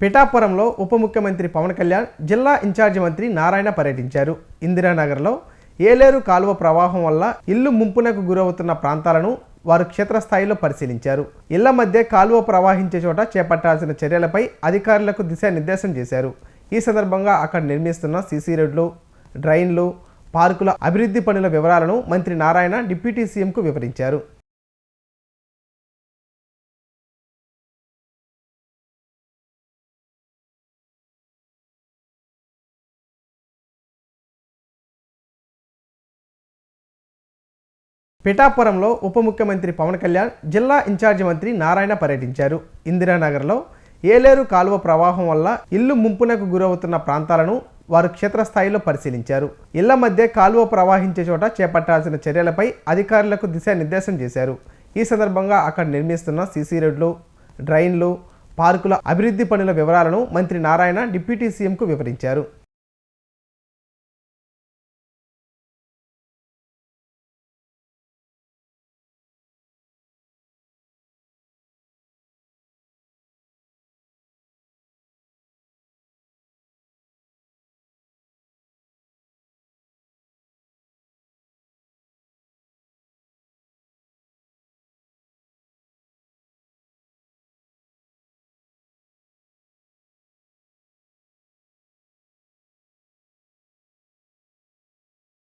పిఠాపురంలో ఉప ముఖ్యమంత్రి పవన్ కళ్యాణ్ జిల్లా ఇన్ఛార్జి మంత్రి నారాయణ పర్యటించారు. ఇందిరానగర్లో ఏలేరు కాలువ ప్రవాహం వల్ల ఇల్లు ముంపునకు గురవుతున్న ప్రాంతాలను వారు క్షేత్రస్థాయిలో పరిశీలించారు. ఇళ్ళ మధ్య కాలువ ప్రవహించే చోట చేపట్టాల్సిన చర్యలపై అధికారులకు దిశానిర్దేశం చేశారు. ఈ సందర్భంగా అక్కడ నిర్మిస్తున్న సీసీ రోడ్లు డ్రైన్లు పార్కుల అభివృద్ధి పనుల వివరాలను మంత్రి నారాయణ డిప్యూటీ సీఎంకు వివరించారు. పిఠాపురంలో ఉప ముఖ్యమంత్రి పవన్ కళ్యాణ్ జిల్లా ఇన్ఛార్జి మంత్రి నారాయణ పర్యటించారు. ఇందిరానగర్లో ఏలేరు కాలువ ప్రవాహం వల్ల ఇల్లు ముంపునకు గురవుతున్న ప్రాంతాలను వారు క్షేత్రస్థాయిలో పరిశీలించారు. ఇళ్ళ మధ్య కాలువ ప్రవహించే చోట చేపట్టాల్సిన చర్యలపై అధికారులకు దిశానిర్దేశం చేశారు. ఈ సందర్భంగా అక్కడ నిర్మిస్తున్న సీసీ రోడ్లు డ్రైన్లు పార్కుల అభివృద్ధి పనుల వివరాలను మంత్రి నారాయణ డిప్యూటీ సీఎంకు వివరించారు.